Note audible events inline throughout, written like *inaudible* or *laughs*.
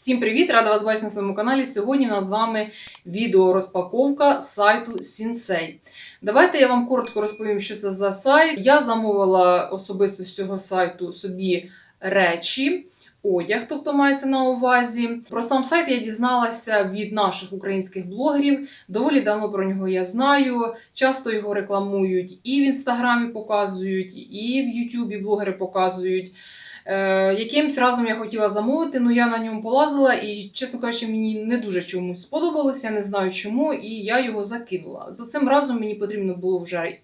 Всім привіт! Рада вас бачити на своєму каналі. Сьогодні у нас з вами відеорозпаковка сайту Sensei. Давайте я вам коротко розповім, що це за сайт. Я замовила особисто з цього сайту собі речі. Одяг, тобто мається на увазі. Про сам сайт я дізналася від наших українських блогерів. Доволі давно про нього я знаю. Часто його рекламують і в інстаграмі показують, і в Ютубі блогери показують. Е, якимсь разом я хотіла замовити, але я на ньому полазила, і, чесно кажучи, мені не дуже чомусь сподобалося, не знаю чому, і я його закинула. За цим разом мені потрібно було вже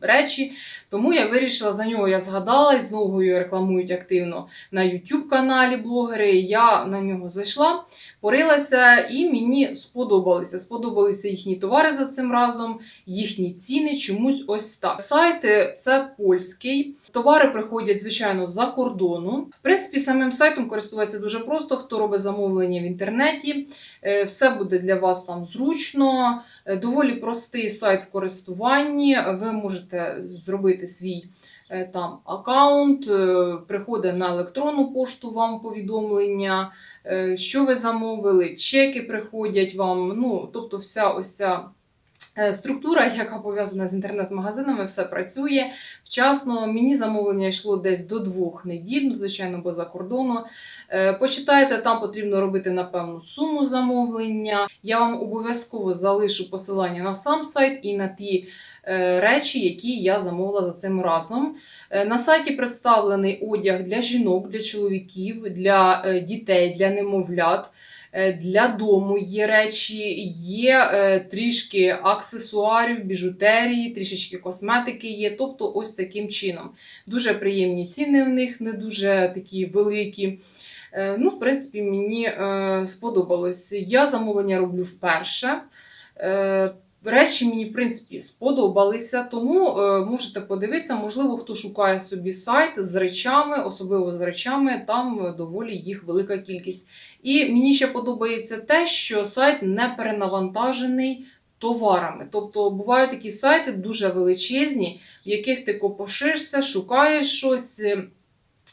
речі, тому я вирішила за нього, я згадала і знову його рекламують активно на YouTube каналі блогери. Я на нього зайшла, порилася, і мені сподобалися. Сподобалися їхні товари за цим разом, їхні ціни чомусь ось так. Сайт е, це польський. Товари приходять, звичайно, з-за кордону. В принципі, самим сайтом користуватися дуже просто. Хто робить замовлення в інтернеті, е, все буде для вас там зручно. Е, Доволі простий сайт в користуванні. Ви можете зробити свій е, там аккаунт, е, приходить на електронну пошту вам повідомлення, що ви замовили, чеки приходять вам. Ну, тобто, вся ось ця. Е, Структура, яка пов'язана з інтернет-магазинами, все працює вчасно. Мені замовлення йшло десь до двох неділь, ну, звичайно, бо за кордону. Е, Почитайте, там потрібно робити на певну суму замовлення. Я вам обов'язково залишу посилання на сам сайт і на ті е, речі, які я замовила за цим разом. На сайті представлений одяг для жінок, для чоловіків, для дітей, для немовлят. Е, Для дому є речі, є е, трішки аксесуарів, біжутерії, трішечки косметики є. Тобто, ось таким чином. Дуже приємні ціни в них, не дуже такі великі. Е, Ну, в принципі, мені сподобалось. Я замовлення роблю вперше. Е, Речі мені, в принципі, сподобалися, тому е, можете подивитися, можливо, хто шукає собі сайт з речами, особливо з речами, там е, доволі їх велика кількість. І мені ще подобається те, що сайт не перенавантажений товарами. Тобто бувають такі сайти дуже величезні, в яких ти копошишся, шукаєш щось.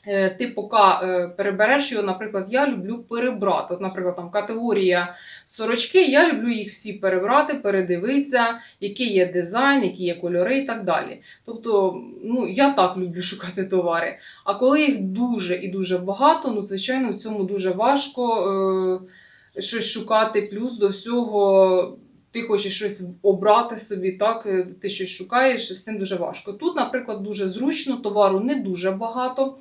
Е, Ти поки е, перебереш його, наприклад, я люблю перебрати. От, наприклад, там категорія сорочки, я люблю їх всі перебрати, передивитися, який є дизайн, які є кольори і так далі. Тобто, ну, я так люблю *laughs* шукати товари. А коли їх дуже і дуже багато, ну, звичайно, в цьому дуже важко е, щось шукати. Плюс до всього ти хочеш щось обрати собі, так, е, ти щось шукаєш, з цим дуже важко. Тут, наприклад, дуже зручно, товару не дуже багато.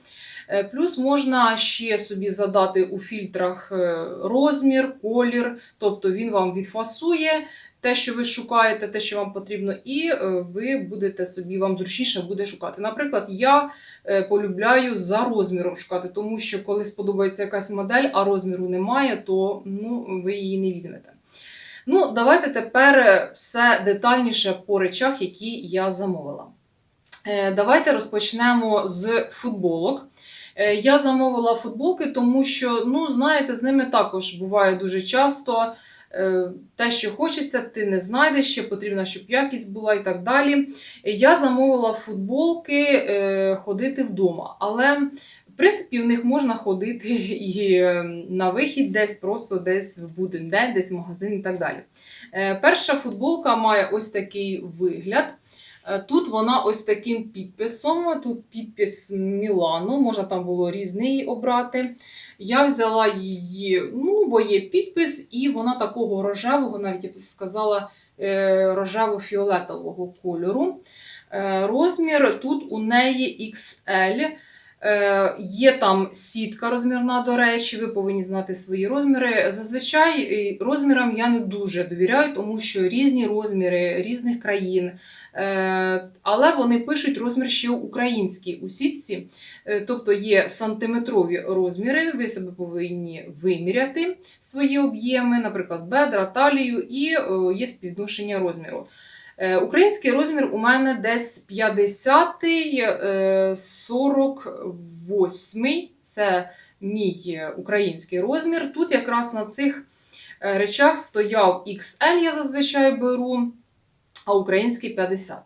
Е, Плюс можна ще собі задати у фільтрах е, розмір, колір, тобто він вам відфасує те, що ви шукаєте, те, що вам потрібно, і е, ви будете собі, вам зручніше буде шукати. Наприклад, я полюбляю за розміром шукати, тому що коли сподобається якась модель, а розміру немає, то ну, ви її не візьмете. Ну, давайте тепер все детальніше по речах, які я замовила. Е, Давайте розпочнемо з футболок. Е, Я замовила футболки, тому що, ну, знаєте, з ними також буває дуже часто. е, Те, що хочеться, ти не знайдеш, ще потрібно, щоб якість була і так далі. Я замовила футболки ходити вдома, але в принципі в них можна ходити і на вихід, десь просто десь в буден день, десь в магазин і так далі. Перша футболка має ось такий вигляд. Е, Тут вона ось таким підписом. Тут підпис Мілану, можна там було різний обрати. Я взяла її, ну, бо є підпис, і вона такого рожевого, навіть я б сказала, е, рожево-фіолетового кольору. Е, Розмір тут у неї XL. Є там сітка розмірна, до речі, ви повинні знати свої розміри. Зазвичай розмірам я не дуже довіряю, тому що різні розміри різних країн. Е, Але вони пишуть розмір ще український у сітці, Е, тобто є сантиметрові розміри. Ви себе повинні виміряти свої об'єми, наприклад, бедра, талію, і е, є співвідношення розміру. Український розмір у мене десь 50 е, 48 це мій український розмір. Тут якраз на цих речах стояв XL, я зазвичай беру. А український 50.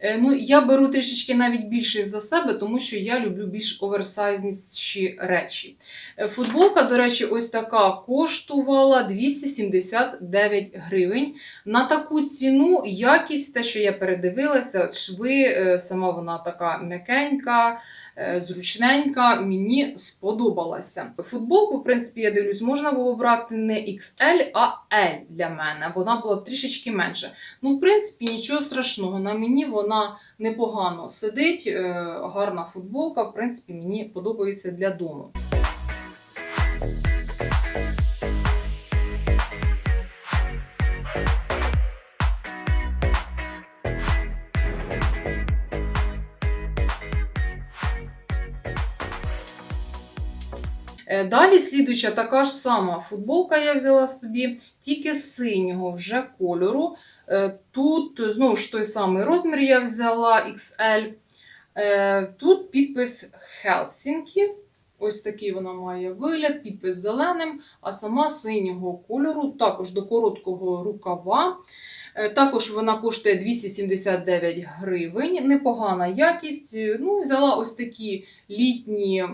Е, Ну, я беру трішечки навіть більше за себе, тому що я люблю більш оверсайзніші речі. Е, Футболка, до речі, ось така коштувала 279 гривень. На таку ціну якість, те, що я передивилася, шви, е, сама вона така м'якенька. Е, Зручненька, мені сподобалася. Футболку, в принципі, я дивлюсь, можна було брати не XL, а L для мене. Вона була трішечки менше. Ну, в принципі, нічого страшного. На мені вона непогано сидить, е, гарна футболка. В принципі, мені подобається для дому. Далі слідуюча така ж сама футболка я взяла собі, тільки синього вже кольору. Е, Тут знову ж той самий розмір я взяла XL. Е, Тут підпис Helsinki. Ось такий вона має вигляд, підпис зеленим, а сама синього кольору, також до короткого рукава. Е, Також вона коштує 279 гривень, непогана якість. Е, Ну, взяла ось такі літні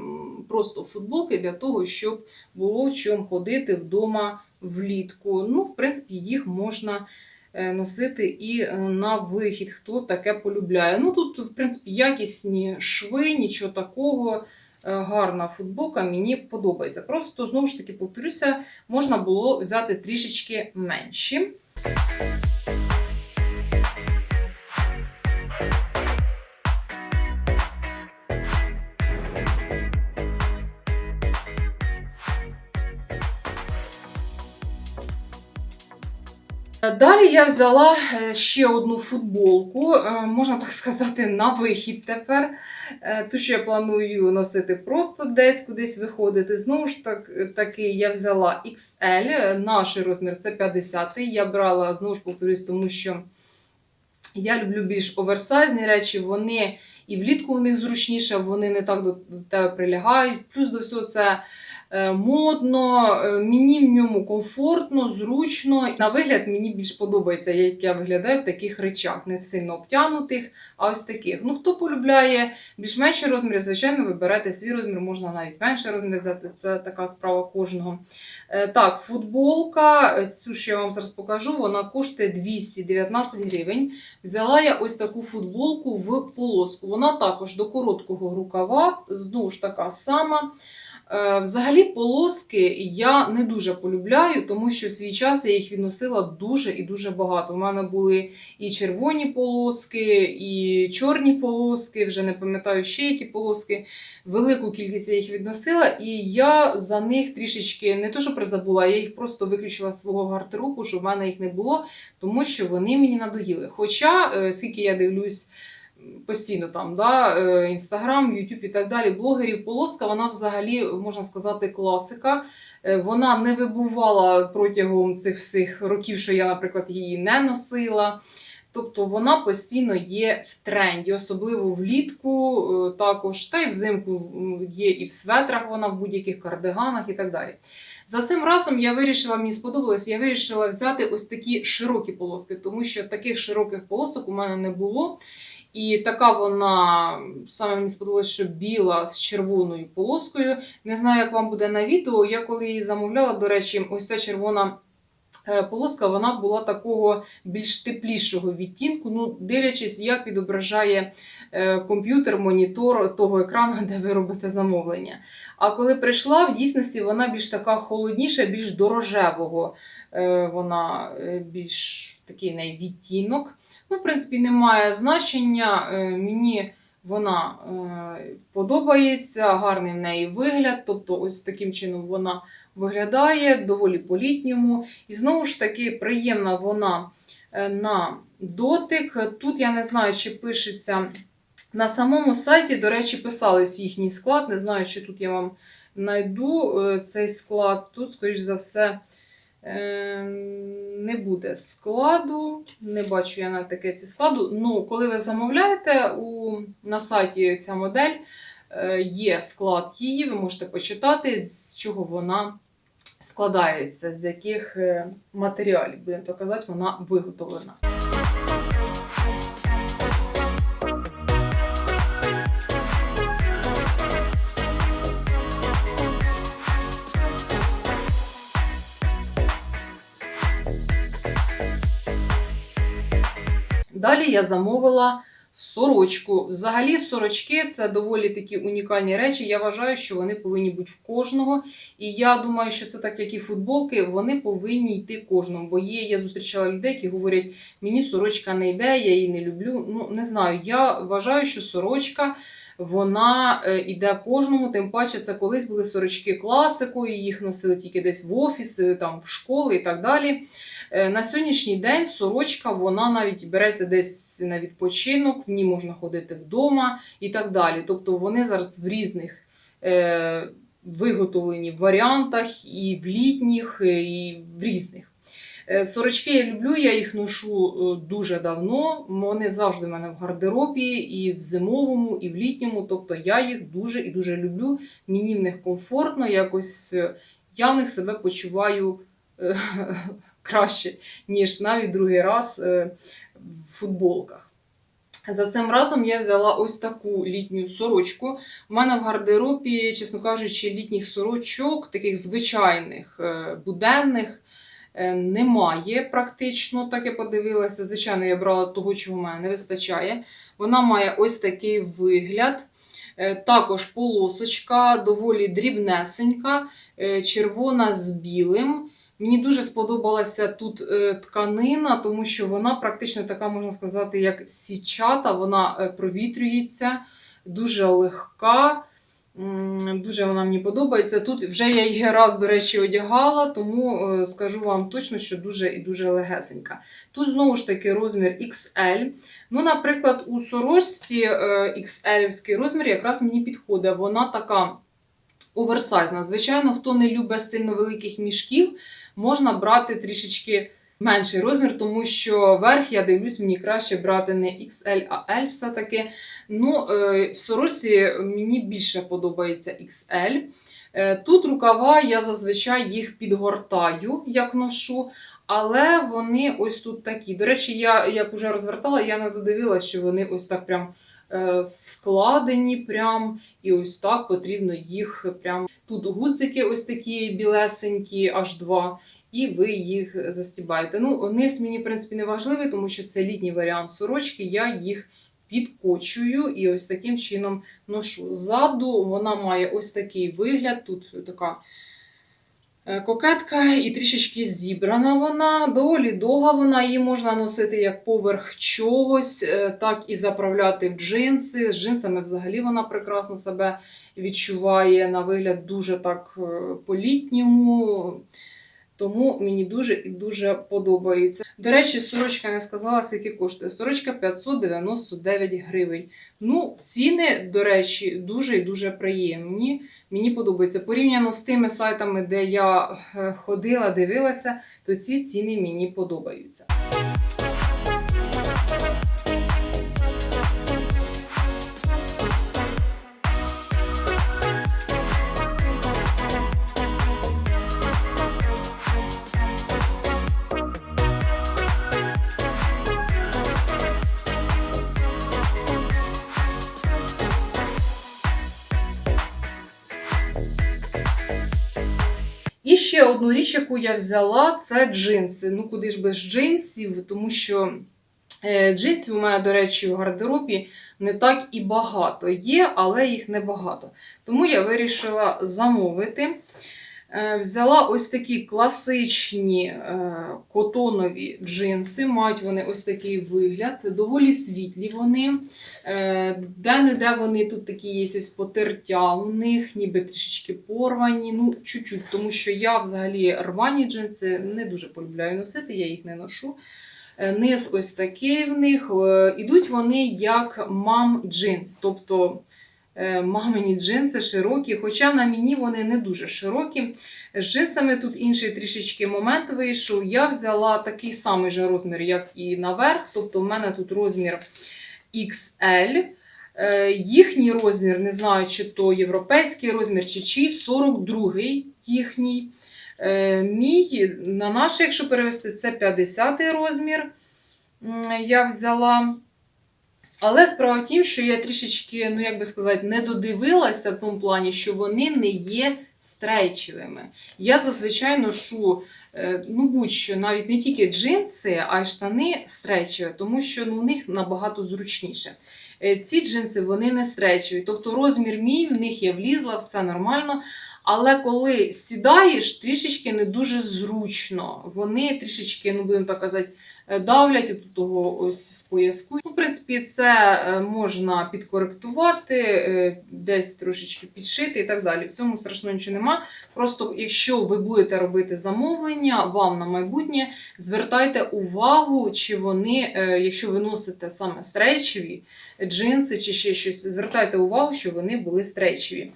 просто футболки для того, щоб було чому ходити вдома влітку. Ну, в принципі, їх можна е, носити і на вихід, хто таке полюбляє. Ну, тут, в принципі, якісні шви, нічого такого. Гарна футболка, мені подобається. Просто, знову ж таки, повторюся, можна було взяти трішечки менші. Далі я взяла е, ще одну футболку, е, можна так сказати, на вихід тепер. Е, Ту, що я планую носити просто десь кудись виходити. Знову ж так, таки, я взяла XL, наш розмір це 50 Я брала, знову ж повторюсь, тому що я люблю більш оверсайзні речі, вони і влітку у них зручніше, вони не так до тебе прилягають. Плюс до всього це модно, е, мені в ньому комфортно, зручно. На вигляд мені більш подобається, як я виглядаю в таких речах, не сильно обтянутих, а ось таких. Ну, хто полюбляє більш-менші розміри, звичайно, вибирайте свій розмір, можна навіть менший розмір взяти. Це така справа кожного. Е, Так, футболка, е, цю, що я вам зараз покажу, вона коштує 219 гривень. Взяла я ось таку футболку в полоску. Вона також до короткого рукава, знову ж така сама. Е, Взагалі, полоски я не дуже полюбляю, тому що в свій час я їх відносила дуже і дуже багато. У мене були і червоні полоски, і чорні полоски, вже не пам'ятаю ще які полоски. Велику кількість я їх відносила, і я за них трішечки не то, що призабула, я їх просто виключила з свого гардеробу, щоб в мене їх не було, тому що вони мені надоїли. Хоча, е, скільки я дивлюсь постійно там, да, Інстаграм, Ютуб і так далі, блогерів, полоска, вона взагалі, можна сказати, класика. Е, Вона не вибувала протягом цих всіх років, що я, наприклад, її не носила. Тобто вона постійно є в тренді, особливо влітку, е, також та й взимку є і в светрах вона в будь-яких кардиганах і так далі. За цим разом я вирішила, мені сподобалось, я вирішила взяти ось такі широкі полоски, тому що таких широких полосок у мене не було. І така вона саме мені сподобалось, що біла з червоною полоскою. Не знаю, як вам буде на відео. Я коли її замовляла, до речі, ось ця червона полоска, вона була такого більш теплішого відтінку. Ну, дивлячись, як відображає е, комп'ютер, монітор того екрану, де ви робите замовлення. А коли прийшла, в дійсності вона більш така холодніша, більш дорожевого. Е, Вона е, більш такий неї відтінок. Ну, в принципі, немає значення. Е, Мені вона е, подобається, гарний в неї вигляд. Тобто, ось таким чином вона виглядає доволі по-літньому. І знову ж таки, приємна вона е, на дотик. Тут я не знаю, чи пишеться на самому сайті, до речі, писались їхній склад. Не знаю, чи тут я вам знайду е, цей склад. Тут, скоріш за все. Е, Не буде складу, не бачу я на таке ці складу. Ну, коли ви замовляєте у, на сайті ця модель, Е, є склад її, ви можете почитати, з чого вона складається, з яких е, матеріалів, будемо так казати, вона виготовлена. Далі я замовила сорочку. Взагалі, сорочки це доволі такі унікальні речі. Я вважаю, що вони повинні бути в кожного. І я думаю, що це так, як і футболки, вони повинні йти кожному. Бо є, я зустрічала людей, які говорять, мені сорочка не йде, я її не люблю. Ну, не знаю. Я вважаю, що сорочка. Вона е, іде кожному, тим паче це колись були сорочки класикою, їх носили тільки десь в офіси, там в школи і так далі. Е, На сьогоднішній день сорочка вона навіть береться десь на відпочинок, в ній можна ходити вдома і так далі. Тобто вони зараз в різних е, виготовлені варіантах, і в літніх, е, і в різних. Сорочки я люблю, я їх ношу дуже давно. Вони завжди в мене в гардеробі, і в зимовому, і в літньому. Тобто я їх дуже і дуже люблю. Мені в них комфортно, якось я в них себе почуваю *laughs* краще, ніж навіть другий раз е, в футболках. За цим разом я взяла ось таку літню сорочку. У мене в гардеробі, чесно кажучи, літніх сорочок, таких звичайних, е, буденних, е, немає практично, так я подивилася. Звичайно, я брала того, чого в мене не вистачає. Вона має ось такий вигляд. Також полосочка, доволі дрібнесенька, червона з білим. Мені дуже сподобалася тут е, тканина, тому що вона практично така, можна сказати, як січата, вона е, провітрюється, дуже легка. Дуже вона мені подобається. Тут вже я її раз, до речі, одягала, тому е, скажу вам точно, що дуже і дуже легесенька. Тут знову ж таки розмір XL. Ну, наприклад, у сорочці XL розмір якраз мені підходить. Вона така оверсайзна. Звичайно, хто не любить сильно великих мішків, можна брати трішечки менший розмір, тому що верх, я дивлюсь, мені краще брати не XL, а L все-таки. Ну, е, в сорочці мені більше подобається XL. Е, Тут рукава я зазвичай їх підгортаю, як ношу. Але вони ось тут такі. До речі, я як вже розвертала, я не додивилася, що вони ось так прям складені, прям, і ось так потрібно їх прям. Тут гудзики ось такі білесенькі, аж два, і ви їх застібаєте. Ну, низ мені, в принципі, не важливий, тому що це літній варіант сорочки, я їх підкочую і ось таким чином ношу. Ззаду вона має ось такий вигляд, тут така е, кокетка і трішечки зібрана вона, доволі довга вона, її можна носити як поверх чогось, е, так і заправляти в джинси. З джинсами взагалі вона прекрасно себе відчуває на вигляд дуже так е, по-літньому. Тому мені дуже і дуже подобається. До речі, сорочка не сказала, скільки коштує. Сорочка 599 гривень. Ну, ціни, до речі, дуже і дуже приємні. Мені подобається. Порівняно з тими сайтами, де я е, ходила, дивилася, то ці ціни мені подобаються. І ще одну річ, яку я взяла, це джинси. Ну, куди ж без джинсів, тому що е, джинсів у мене, до речі, у гардеробі не так і багато є, але їх небагато. Тому я вирішила замовити. Е, Взяла ось такі класичні е, котонові джинси. Мають вони ось такий вигляд, доволі світлі вони. Е, Де-не-де вони тут такі є ось потертя у них, ніби трішечки порвані. Ну, чуть-чуть, тому що я взагалі рвані джинси не дуже полюбляю носити, я їх не ношу. Низ ось такий в них. Ідуть вони як мам джинс, тобто мамині джинси широкі, хоча на мені вони не дуже широкі. З джинсами тут інший трішечки момент вийшов. Я взяла такий самий же розмір, як і наверх. Тобто, в мене тут розмір XL. Е, Їхній розмір, не знаю, чи то європейський розмір, чи чий, 42-й їхній. Е, Мій на наш, якщо перевести, це 50-й розмір. Я взяла. Але справа в тім, що я трішечки, ну як би сказати, не додивилася в тому плані, що вони не є стрейчевими. Я зазвичай ношу е, ну, будь-що, навіть не тільки джинси, а й штани стрейчеві, тому що ну, у них набагато зручніше. Е, Ці джинси вони не стрейчеві, тобто розмір мій, в них я влізла, все нормально. Але коли сідаєш, трішечки не дуже зручно. Вони трішечки, ну будемо так казати, давлять от того ось в пояску. В принципі, це е, можна підкоректувати, е, десь трошечки підшити і так далі. В цьому страшного нічого нема. Просто якщо ви будете робити замовлення, вам на майбутнє звертайте увагу, чи вони, е, якщо ви носите саме стрейчеві джинси чи ще щось, звертайте увагу, що вони були стрейчеві.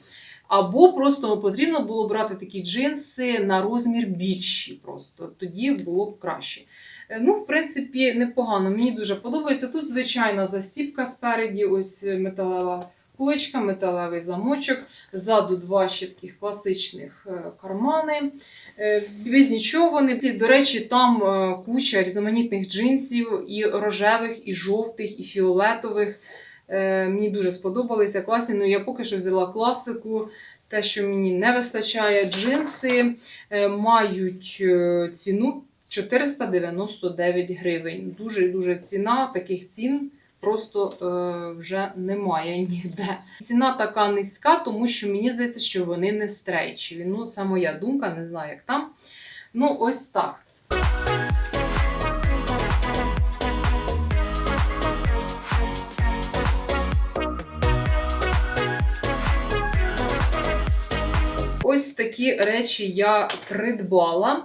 Або просто потрібно було брати такі джинси на розмір більші. Просто тоді було б краще. Е, Ну, в принципі, непогано. Мені дуже подобається. Тут звичайна застіпка спереді, ось металева куличка, металевий замочок. Ззаду два ще таких класичних е, кармани. Е, Без нічого вони. До речі, там е, куча різноманітних джинсів, і рожевих, і жовтих, і фіолетових. Е, Мені дуже сподобалися класні. Ну, я поки що взяла класику. Те, що мені не вистачає, джинси е, мають е, ціну 499 гривень. Дуже дуже ціна таких цін. Просто е, вже немає ніде. Ціна така низька, тому що мені здається, що вони не стрейчеві. Ну, це моя думка, не знаю, як там. Ну, ось так. Ось такі речі я придбала.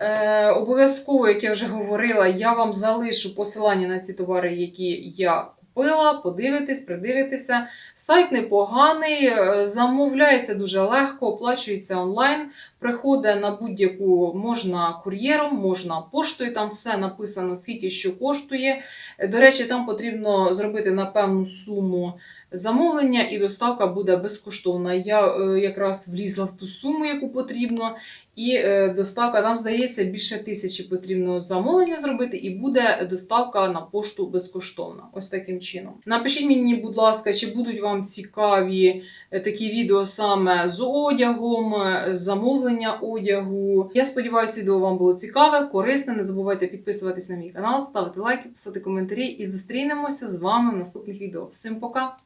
Е, обов'язково, як я вже говорила, я вам залишу посилання на ці товари, які я купила. Подивитись, придивитися. Сайт непоганий, е, замовляється дуже легко, оплачується онлайн. Приходить на будь-яку можна кур'єром, можна поштою. Там все написано, скільки що коштує. До речі, там потрібно зробити на певну суму замовлення, і доставка буде безкоштовна. Я е, якраз влізла в ту суму, яку потрібно, і е, доставка там здається більше тисячі потрібно замовлення зробити, і буде доставка на пошту безкоштовна. Ось таким чином. Напишіть мені, будь ласка, чи будуть вам цікаві е, такі відео саме з одягом, е, замовлення одягу. Я сподіваюся, відео вам було цікаве, корисне. Не забувайте підписуватись на мій канал, ставити лайки, писати коментарі і зустрінемося з вами в наступних відео. Всім пока!